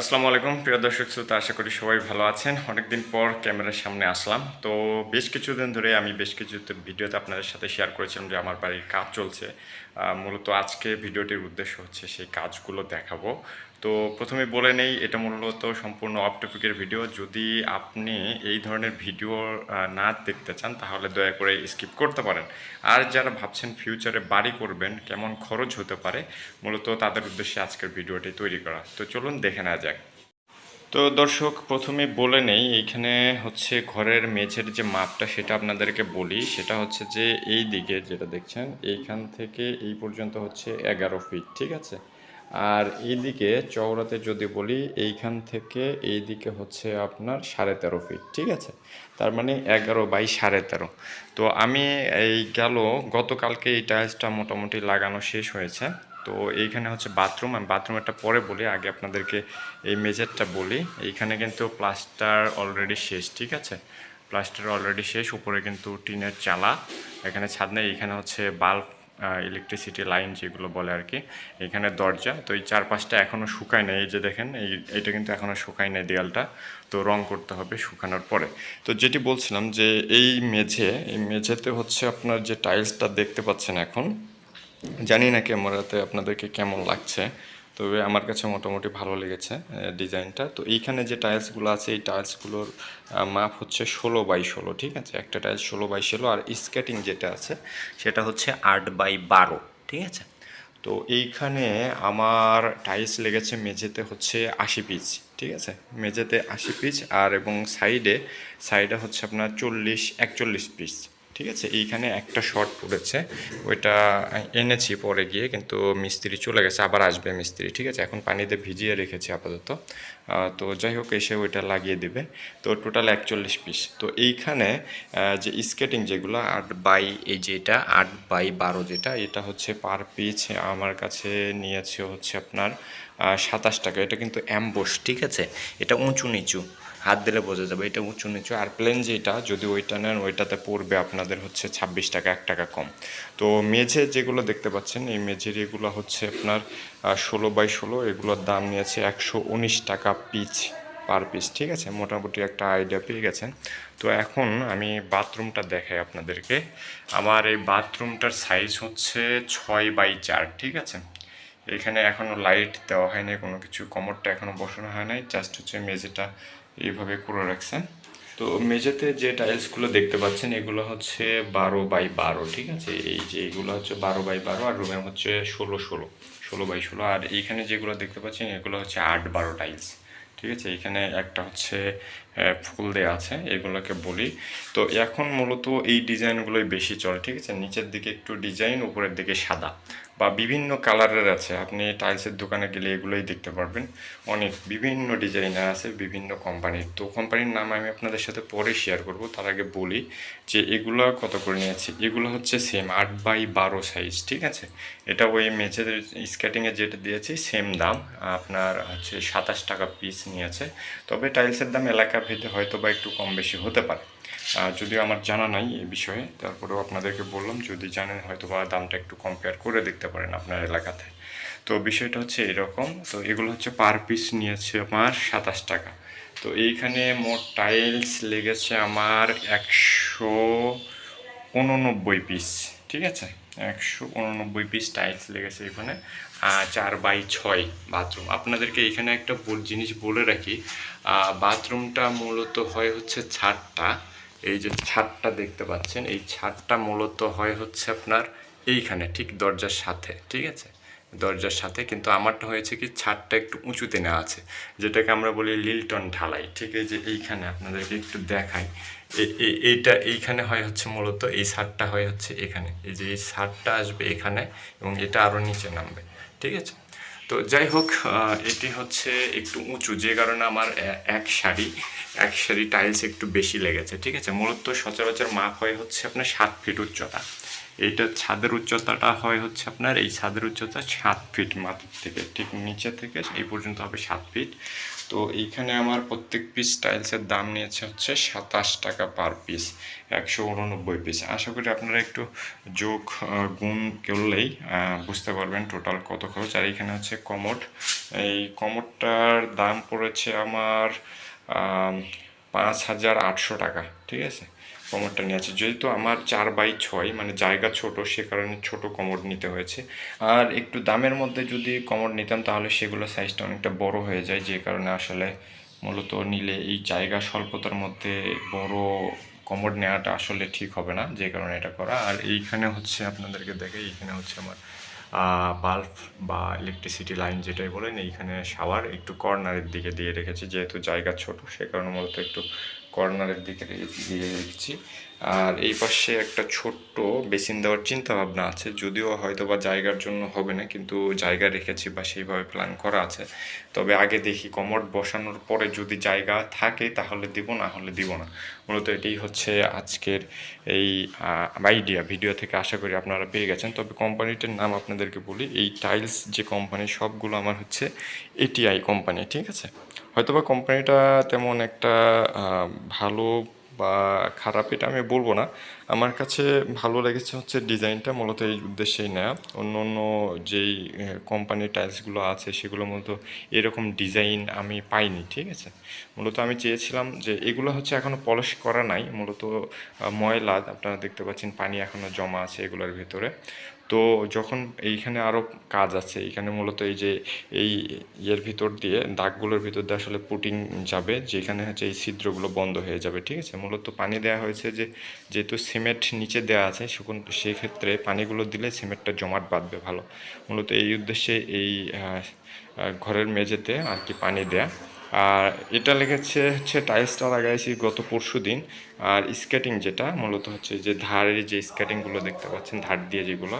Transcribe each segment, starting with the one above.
আসসালামু আলাইকুম, প্রিয় দর্শক শ্রোতা, আশা করি সবাই ভালো আছেন। অনেকদিন পর ক্যামেরার সামনে আসলাম। তো বেশ কিছুদিন ধরে আমি বেশ কিছু ভিডিওতে আপনাদের সাথে শেয়ার করেছিলাম যে আমার বাড়ির কাজ চলছে। মূলত আজকে ভিডিওটির উদ্দেশ্য হচ্ছে সেই কাজগুলো দেখাবো। তো প্রথমে বলে নেই, এটা মূলত সম্পূর্ণ অফ টপিকের ভিডিও যদি আপনি এই ধরনের ভিডিও না দেখতে চান, তাহলে দয়া করে স্কিপ করতে পারেন। আর যারা ভাবছেন ফিউচারে বাড়ি করবেন, কেমন খরচ হতে পারে, মূলত তাদের উদ্দেশ্যে আজকের ভিডিওটি তৈরি করা। তো চলুন দেখে নেওয়া যাক। তো দর্শক, প্রথমে বলে নেই এইখানে হচ্ছে ঘরের মেঝের যে মাপটা সেটা আপনাদেরকে বলি। সেটা হচ্ছে যে এই দিকে যেটা দেখছেন, এইখান থেকে এই পর্যন্ত হচ্ছে এগারো ফিট ঠিক আছে? আর এইদিকে চওড়াতে যদি বলি, এইখান থেকে এই দিকে হচ্ছে আপনার সাড়ে তেরো ফিট ঠিক আছে? তার মানে এগারো বাই সাড়ে তেরো। তো আমি এই গেল, গতকালকে এই টাইলসটা মোটামুটি লাগানো শেষ হয়েছে। তো এইখানে হচ্ছে বাথরুম আমি বাথরুমেরটা পরে বলি, আগে আপনাদেরকে এই মেজরটা বলি। এইখানে কিন্তু প্লাস্টার অলরেডি শেষ, ঠিক আছে? প্লাস্টার অলরেডি শেষ, উপরে কিন্তু টিনের চালা। এখানে ছাদ নেই এখানে হচ্ছে বাল্ব ইলেকট্রিসিটি লাইন যেগুলো বলে আর কি। এখানে দরজা, তো এই চারপাশটা এখনও শুকায় নেই, এই যে দেখেন, এই এটা কিন্তু এখনও শুকায় নেই দেয়ালটা। তো রং করতে হবে শুকানোর পরে। তো যেটি বলছিলাম যে এই মেঝে, এই মেঝেতে হচ্ছে আপনার যে টাইলসটা দেখতে পাচ্ছেন এখন জানি না ক্যামেরাতে আপনাদেরকে কেমন লাগছে, তবে আমার কাছে মোটামুটি ভালো লেগেছে ডিজাইনটা। তো এইখানে যে টাইলসগুলো আছে, এই টাইলসগুলোর মাপ হচ্ছে ষোলো বাই ষোলো, ঠিক আছে? একটা টাইলস ষোলো বাই ষোলো, আর স্কেটিং যেটা আছে, সেটা হচ্ছে আট বাই বারো, ঠিক আছে? তো এইখানে আমার টাইলস লেগেছে মেঝেতে হচ্ছে আশি পিস, ঠিক আছে? মেঝেতে আশি পিস, আর এবং সাইডে সাইডে হচ্ছে আপনার চল্লিশ, একচল্লিশ পিস। ঠিক আছে? এইখানে একটা শর্ট পড়েছে। ওইটা এনেছি পরে গিয়ে, কিন্তু মিস্ত্রি চলে গেছে, আবার আসবে মিস্ত্রি, ঠিক আছে? এখন পানিতে ভিজিয়ে রেখেছি আপাতত। তো যাই হোক, এসে ওইটা লাগিয়ে দেবে। তো টোটাল একচল্লিশ পিস তো এইখানে যে স্কেটিং যেগুলো, আট বাই এই যেটা, আট বাই বারো যেটা, এটা হচ্ছে পার পিস আমার কাছে নিয়েছে হচ্ছে আপনার সাতাশ টাকা। এটা কিন্তু অ্যাম্বোস ঠিক আছে? এটা উঁচু নিচু। হাত দিলে বোঝা যাবে, এটা উঁচু নিচু। আর প্লেন যেটা, যদি ওইটা নেন, ওইটাতে পড়বে আপনাদের হচ্ছে ছাব্বিশ টাকা, এক টাকা কম। তো মেঝে যেগুলো দেখতে পাচ্ছেন, এই মেঝের এগুলো হচ্ছে আপনার ষোলো বাই ষোলো, এগুলোর দাম নিয়েছে একশো উনিশ টাকা পিচ পার পিস, ঠিক আছে? মোটামুটি একটা আইডিয়া পেয়ে গেছেন। তো এখন আমি বাথরুমটা দেখাই আপনাদেরকে। আমার এই বাথরুমটার সাইজ হচ্ছে ছয় বাই চার, ঠিক আছে? এখানে এখনও লাইট দেওয়া হয়নি, কোনো কিছু। কমরটা এখনও বসানো হয় নাই জাস্ট হচ্ছে মেঝেটা এইভাবে করে রাখছেন। তো মেঝেতে যে টাইলসগুলো দেখতে পাচ্ছেন, এগুলো হচ্ছে বারো বাই বারো, ঠিক আছে? এই যে এগুলো হচ্ছে বারো বাই বারো আর রুমে হচ্ছে ষোলো ষোলো ষোলো বাই ষোলো। আর এইখানে যেগুলো দেখতে পাচ্ছেন, এগুলো হচ্ছে আট বারো টাইলস, ঠিক আছে? এখানে একটা হচ্ছে ফুল দেওয়া আছে, এগুলোকে বলি। তো এখন মূলত এই ডিজাইনগুলোই বেশি চলে, ঠিক আছে? নিচের দিকে একটু ডিজাইন, উপরের দিকে সাদা। বা বিভিন্ন কালারের আছে। আপনি টাইলসের দোকানে গেলে এগুলোই দেখতে পারবেন। অনেক বিভিন্ন ডিজাইনার আছে, বিভিন্ন কোম্পানির তো কোম্পানির নাম আমি আপনাদের সাথে পরে শেয়ার করব। তার আগে বলি যে এগুলো কত করে নিয়েছি? এগুলো হচ্ছে সেম আট বাই বারো সাইজ ঠিক আছে? এটা ওই মেঝের স্কেটিংয়ে যেটা দিয়েছি সেম দাম। আপনার হচ্ছে সাতাশ টাকা পিস নিয়েছে। তবে টাইলসের দাম এলাকা ভেদে হয়তো বা একটু কম বেশি হতে পারে। যদিও আমার জানা নাই এই বিষয়ে, তারপরেও আপনাদেরকে বললাম, যদি জানেন হয়তো বা দামটা একটু কম্পেয়ার করে দেখতে পারেন আপনার এলাকাতে। তো বিষয়টা হচ্ছে এরকম, তো এগুলো হচ্ছে পার পিস নিয়েছে আমার সাতাশ টাকা। তো এইখানে মোট টাইলস লেগেছে আমার একশো উননব্বই পিস ঠিক আছে? একশো উননব্বই পিস টাইলস লেগেছে এখানে চার বাই ছয় বাথরুম আপনাদেরকে এখানে একটা জিনিস বলে রাখি বাথরুমটা মূলত হয় হচ্ছে ছাদটা এই যে ছাদটা দেখতে পাচ্ছেন, এই ছাদটা মূলত হয় হচ্ছে আপনার এইখানে, ঠিক দরজার সাথে, ঠিক আছে? দরজার সাথে কিন্তু আমারটা হয়েছে কি, ছাদটা একটু উঁচুতে নেওয়া আছে, যেটাকে আমরা বলি লিলটন ঢালাই, ঠিক এই যে এইখানে আপনাদেরকে একটু দেখাই। এইটা এইখানে হয় হচ্ছে মূলত, এই ছাদটা হয় হচ্ছে এখানে, এই যে এই ছাদটা আসবে এখানে এবং এটা আরও নিচে নামবে, ঠিক আছে? তো যাই হোক এটি হচ্ছে একটু উঁচু, যে কারণে আমার এক শাড়ি এক শাড়ি টাইলস একটু বেশি লেগেছে, ঠিক আছে? মূলত সচরাচর মাপ হয় হচ্ছে আপনার সাত ফিট উচ্চতা। এইটা ছাদের উচ্চতাটা হয় হচ্ছে আপনার এই ছাদের উচ্চতা সাত ফিট মাটির থেকে ঠিক নিচে থেকে এই পর্যন্ত হবে সাত ফিট। তো এইখানে আমার প্রত্যেক পিস টাইলসের দাম নিয়েছে হচ্ছে সাতাশ টাকা পার পিস একশো উননব্বই পিস আশা করি আপনারা একটু যোগ গুণ করলেই বুঝতে পারবেন টোটাল কত খরচ। আর এখানে হচ্ছে কমোড এই কমোডটার দাম পড়েছে আমার আম, পাঁচ হাজার আটশো টাকা, ঠিক আছে? কমোডটা নিয়েছে যেহেতু আমার চার বাই ছয় মানে জায়গা ছোট, সে কারণে ছোট কমোড নিতে হয়েছে। আর একটু দামের মধ্যে যদি কমোড নিতাম, তাহলে সেগুলো সাইজটা অনেকটা বড় হয়ে যায়। যে কারণে আসলে মূলত নিলে এই জায়গা স্বল্পতার মধ্যে বড় কমোড নেওয়াটা আসলে ঠিক হবে না, যে কারণে এটা করা। আর এইখানে হচ্ছে আপনাদেরকে দেখে এইখানে হচ্ছে আমার বাল্ব বা ইলেকট্রিসিটি লাইন যেটাই বলেন, এইখানে শাওয়ার একটু কর্নারের দিকে দিয়ে রেখেছি, যেহেতু জায়গা ছোট, সে কারণে মূলত একটু কর্নারের দিকে দিয়ে রেখেছি আর এই পাশে একটা ছোট্ট বেসিন দেওয়ার চিন্তা ভাবনা আছে, যদিও হয়তো বা জায়গার জন্য হবে না, কিন্তু জায়গা রেখেছি বা সেইভাবে প্ল্যান করা আছে। তবে আগে দেখি কমোড বসানোর পরে যদি জায়গা থাকে তাহলে দিব, না হলে দিব না। মূলত এটাই হচ্ছে আজকের এই আইডিয়া ভিডিও থেকে আশা করি আপনারা পেয়ে গেছেন। তবে কোম্পানিটার নাম আপনাদেরকে বলি, এই টাইলস যে কোম্পানি সবগুলো আমার হচ্ছে এটিআই কোম্পানি ঠিক আছে? হয়তোবা কোম্পানিটা তেমন একটা ভালো বা খারাপ এটা আমি বলব না। আমার কাছে ভালো লেগেছে হচ্ছে ডিজাইনটা, মূলত এই উদ্দেশ্যেই নেওয়া অন্য অন্য যেই কোম্পানির টাইলসগুলো আছে, সেগুলো মূলত এরকম ডিজাইন আমি পাইনি, ঠিক আছে? মূলত আমি চেয়েছিলাম যে এগুলো হচ্ছে এখনও পলিশ করা নাই। মূলত ময়লা, আপনারা দেখতে পাচ্ছেন, পানি এখনও জমা আছে এগুলোর ভিতরে। তো যখন এইখানে আরও কাজ আছে, এইখানে মূলত এই যে, এই ইয়ের ভিতর দিয়ে, দাগগুলোর ভিতর দিয়ে আসলে পুটিং যাবে, যেখানে হচ্ছে এই ছিদ্রগুলো বন্ধ হয়ে যাবে, ঠিক আছে? মূলত পানি দেওয়া হয়েছে যে, যেহেতু সিমেন্ট নিচে দেওয়া আছে, সেখান, সেক্ষেত্রে পানিগুলো দিলে সিমেন্টটা জমাট বাঁধবে ভালো। মূলত এই উদ্দেশ্যে এই ঘরের মেঝেতে আর কি পানি দেয়া। আর এটা লেগেছে হচ্ছে টাইলসটা লাগাইছি গত পরশু দিন। আর স্কেটিং যেটা, মূলত হচ্ছে যে ধারের যে স্কেটিংগুলো দেখতে পাচ্ছেন, ধার দিয়ে যেগুলো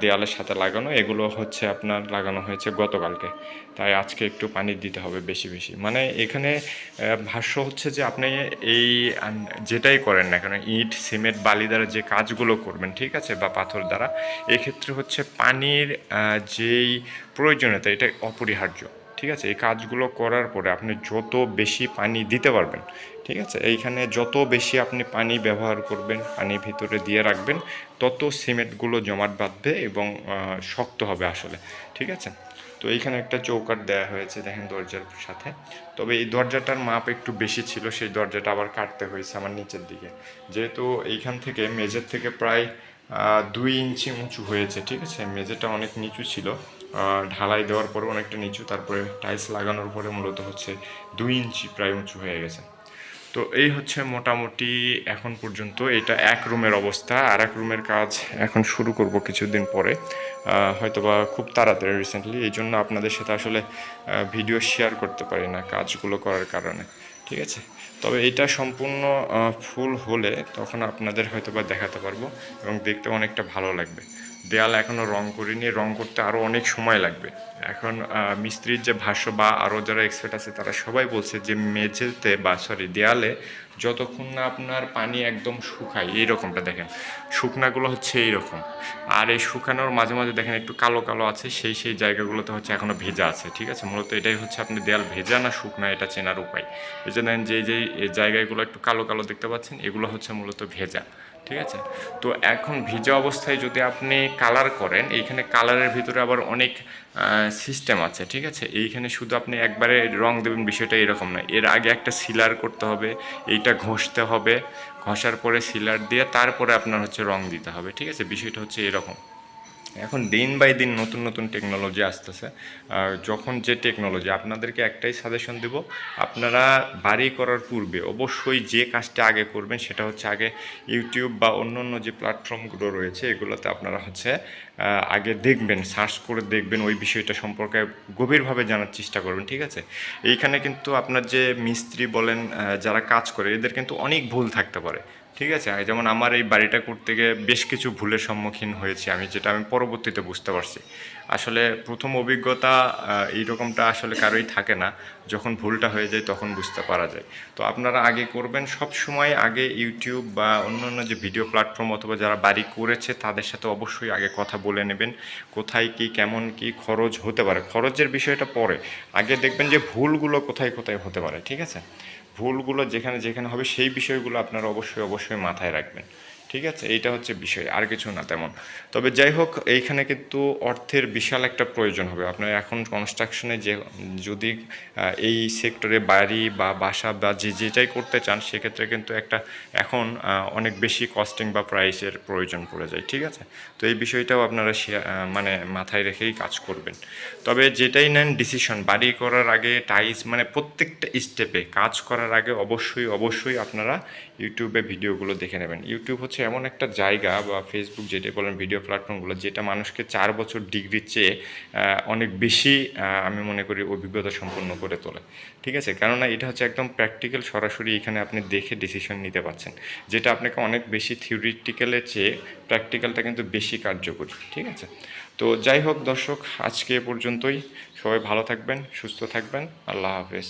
দেয়ালের সাথে লাগানো, এগুলো হচ্ছে আপনার লাগানো হয়েছে গতকালকে। তাই আজকে একটু পানি দিতে হবে বেশি বেশি। মানে এখানে ভাষ্য হচ্ছে যে আপনি এই যেটাই করেন না কেন, ইট, সিমেন্ট, বালি দ্বারা যে কাজগুলো করবেন, ঠিক আছে, বা পাথর দ্বারা, এক্ষেত্রে হচ্ছে পানির যেই প্রয়োজনীয়তা, এটা অপরিহার্য। ঠিক আছে? এই কাজগুলো করার পরে আপনি যত বেশি পানি দিতে পারবেন, ঠিক আছে? এইখানে যত বেশি আপনি পানি ব্যবহার করবেন পানি ভিতরে দিয়ে রাখবেন, তত সিমেন্টগুলো জমাট বাঁধবে এবং শক্ত হবে আসলে, ঠিক আছে? তো এইখানে একটা চৌকাট দেওয়া হয়েছে, দেখেন দরজার সাথে। তবে এই দরজাটার মাপ একটু বেশি ছিল, সেই দরজাটা আবার কাটতে হয়েছে আমার নিচের দিকে। যেহেতু এইখান থেকে মেজের থেকে প্রায় দুই ইঞ্চি উঁচু হয়েছে, ঠিক আছে? মেঝেটা অনেক নিচু ছিল। ঢালাই দেওয়ার পরে অনেকটা নিচু, তারপরে টাইলস লাগানোর পরে মূলত হচ্ছে দুই ইঞ্চি প্রায় উঁচু হয়ে গেছে। তো এই হচ্ছে মোটামুটি এখন পর্যন্ত এটা এক রুমের অবস্থা। আর এক রুমের কাজ এখন শুরু করব কিছুদিন পরে। হয়তোবা খুব তাড়াতাড়ি রিসেন্টলি এই জন্য আপনাদের সাথে আসলে ভিডিও শেয়ার করতে পারি না কাজগুলো করার কারণে। ঠিক আছে? তবে এটা সম্পূর্ণ ফুল হলে তখন আপনাদের হয়তো বা দেখাতে পারব এবং দেখতে অনেকটা ভালো লাগবে। দেয়াল এখনও রং করিনি, রং করতে আরও অনেক সময় লাগবে। এখন মিস্ত্রির যে ভাষ্য বা আরও যারা এক্সপার্ট আছে তারা সবাই বলছে যে মেঝেতে বা সরি দেয়ালে যতক্ষণ না আপনার পানি একদম শুকায় এইরকমটা দেখেন। শুকনাগুলো হচ্ছে এইরকম আর এই শুকানোর মাঝে মাঝে দেখেন একটু কালো কালো আছে, সেই সেই জায়গাগুলোতে হচ্ছে এখনও ভেজা আছে, ঠিক আছে? মূলত এটাই হচ্ছে আপনি দেয়াল ভেজা না শুকনা, এটা চেনার উপায়। এই যে দেখেন যে যে জায়গাগুলো একটু কালো কালো দেখতে পাচ্ছেন, এগুলো হচ্ছে মূলত ভেজা। ঠিক আছে? তো এখন ভিজা অবস্থায় যদি আপনি কালার করেন, এইখানে কালারের ভিতরে আবার অনেক সিস্টেম আছে, ঠিক আছে? এইখানে শুধু আপনি একবারে রং দেবেন, বিষয়টা এরকম না এর আগে একটা সিলার করতে হবে, এইটা ঘষতে হবে। ঘষার পরে সিলার দিয়ে তারপরে আপনার হচ্ছে রং দিতে হবে, ঠিক আছে? বিষয়টা হচ্ছে এরকম। এখন দিন বাই দিন নতুন নতুন টেকনোলজি আসতেছে। আর যখন যে টেকনোলজি আপনাদেরকে একটাই সাজেশন দেব, আপনারা বাড়ি করার পূর্বে অবশ্যই যে কাজটা আগে করবেন সেটা হচ্ছে আগে ইউটিউব বা অন্য অন্য যে প্ল্যাটফর্মগুলো রয়েছে, এগুলোতে আপনারা হচ্ছে আগে দেখবেন সার্চ করে দেখবেন, ওই বিষয়টা সম্পর্কে গভীরভাবে জানার চেষ্টা করবেন, ঠিক আছে? এইখানে কিন্তু আপনার যে মিস্ত্রি বলেন যারা কাজ করে, এদের কিন্তু অনেক ভুল থাকতে পারে। ঠিক আছে যেমন আমার এই বাড়িটা করতে গিয়ে বেশ কিছু ভুলের সম্মুখীন হয়েছি আমি, যেটা আমি পরবর্তীতে বুঝতে পারছি। আসলে প্রথম অভিজ্ঞতা এইরকমটা আসলে কারোই থাকে না। যখন ভুলটা হয়ে যায় তখন বুঝতে পারা যায়। তো আপনারা আগে করবেন, সব সময় আগে ইউটিউব বা অন্যান্য যে ভিডিও প্ল্যাটফর্ম অথবা যারা বাড়ি করেছে তাদের সাথে অবশ্যই আগে কথা বলে নেবেন। কোথায় কি, কেমন কি খরচ হতে পারে। খরচের বিষয়টা পরে। আগে দেখবেন যে ভুলগুলো কোথায় কোথায় হতে পারে, ঠিক আছে? ভুলগুলো যেখানে যেখানে হবে সেই বিষয়গুলো আপনারা অবশ্যই অবশ্যই মাথায় রাখবেন। ঠিক আছে? এইটা হচ্ছে বিষয়, আর কিছু না তেমন। তবে যাই হোক, এইখানে কিন্তু অর্থের বিশাল একটা প্রয়োজন হবে। আপনার এখন কনস্ট্রাকশনে যে, যদি এই সেক্টরে বাড়ি বা বাসা বা যে যেটাই করতে চান, সেক্ষেত্রে কিন্তু একটা এখন অনেক বেশি কস্টিং বা প্রাইসের প্রয়োজন পড়ে যায়, ঠিক আছে? তো এই বিষয়টাও আপনারা মানে মাথায় রেখেই কাজ করবেন। তবে যেটাই নেন ডিসিশন বাড়ি করার আগে টাইস মানে প্রত্যেকটা স্টেপে কাজ করার আগে অবশ্যই অবশ্যই আপনারা ইউটিউবে ভিডিওগুলো দেখে নেবেন। ইউটিউব হচ্ছে এমন একটা জায়গা বা ফেসবুক যেটা বলেন ভিডিও প্ল্যাটফর্মগুলো যেটা মানুষকে চার বছর ডিগ্রির চেয়ে অনেক বেশি আমি মনে করি অভিজ্ঞতা সম্পন্ন করে তোলে। ঠিক আছে? কেননা এটা হচ্ছে একদম প্র্যাকটিক্যাল সরাসরি এখানে আপনি দেখে ডিসিশন নিতে পারছেন। যেটা আপনাকে অনেক বেশি থিওরিটিক্যালের চেয়ে প্র্যাকটিক্যালটা কিন্তু বেশি কার্যকরী। ঠিক আছে? তো যাই হোক দর্শক, আজকে পর্যন্তই। সবাই ভালো থাকবেন, সুস্থ থাকবেন। আল্লাহ হাফেজ।